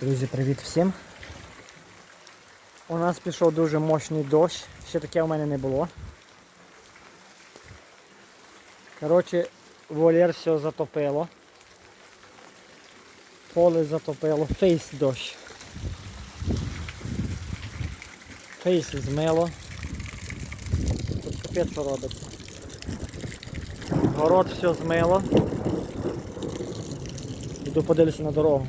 Друзі, привіт всім. У нас пішов дуже мощний дощ, ще таке у мене не було. Коротше, вольєр все затопило. Поле затопило, фейс дощ. Фейс змило. Тут капець робиться. Город все змило. Іду подивлюся на дорогу.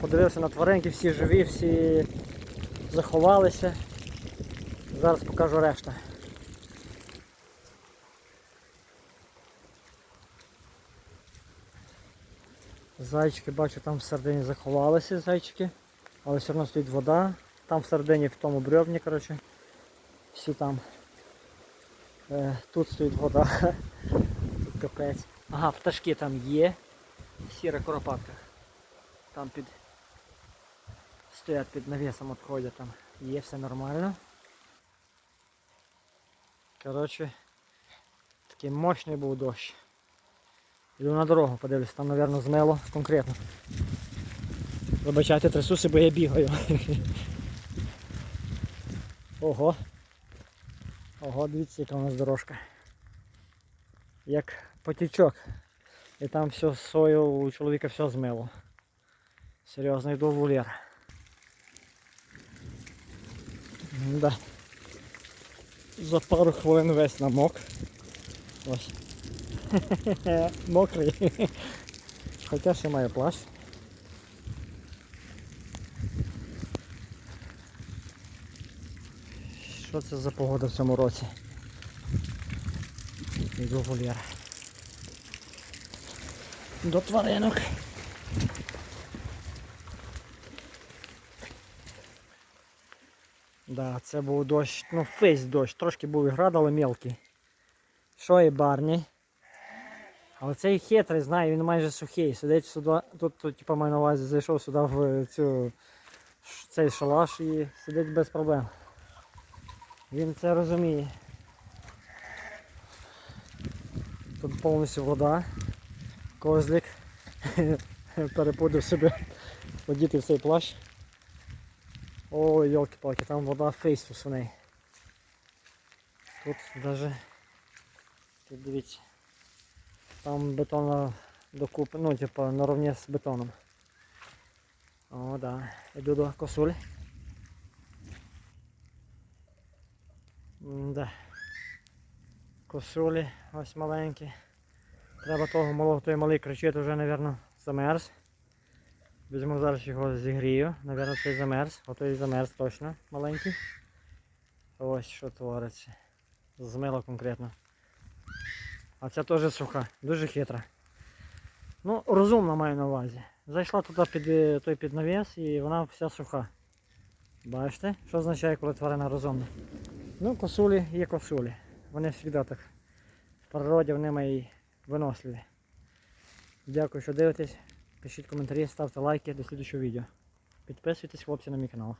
Подивився на тваринки, всі живі, всі заховалися. Зараз покажу решта. Зайчики, бачу, там всередині заховалися зайчики, але все одно стоїть вода. Там всередині в тому бревні, коротше, всі там. Е, тут стоїть вода. Тут капець. Ага, пташки там є. Сіра коропатка. Там під стоять під навісом відходять там. Є все нормально. Коротше, такий мощний був дощ. Йду на дорогу, подивлюсь, там, мабуть, змело конкретно. Вибачайте, трясуся, бо я бігаю. Ого. Ого, дивіться, яка у нас дорожка. Як потічок. І там все сою у чоловіка все змило. Серйозно йду в вольєр. Да. За пару хвилин весь намок. Ось. Мокрий. Хоча ще має плащ. Що це за погода в цьому році? Йду вольєр. До тваринок. Да, це був дощ, ну фейс дощ, трошки був і град, але мелкий. Що і барні. Але цей хитрий, знаю, він майже сухий. Сидить сюди, тут, тут типу, маю на увазі, зайшов сюди в цю, цей шалаш і сидить без проблем. Він це розуміє. Тут повністю вода, козлик. Перепудив себе одіти в цей плащ. Ой, елки-палки, там вода фейс у свиней. Тут даже, тут дивіться, там бетона докупи, ну типа наравне з бетоном. О, да. Іду до косуль. Да. Косулі ось маленькі. Треба того малого, той малий кричить вже, мабуть, замерз. Візьму зараз його зігрію. Навірно, цей замерз. Ото і замерз точно маленький. Ось що твориться. Змило конкретно. А ця теж суха, дуже хитра. Ну, розумно маю на увазі. Зайшла туди під е, той під навіс і вона вся суха. Бачите, що означає, коли тварина розумна? Ну, косулі є косулі. Вони завжди так. В природі вони мої виносливі. Дякую, що дивитесь. Пишіть коментарі, ставте лайки до слідчого відео. Підписуйтесь, хлопці, на мій канал.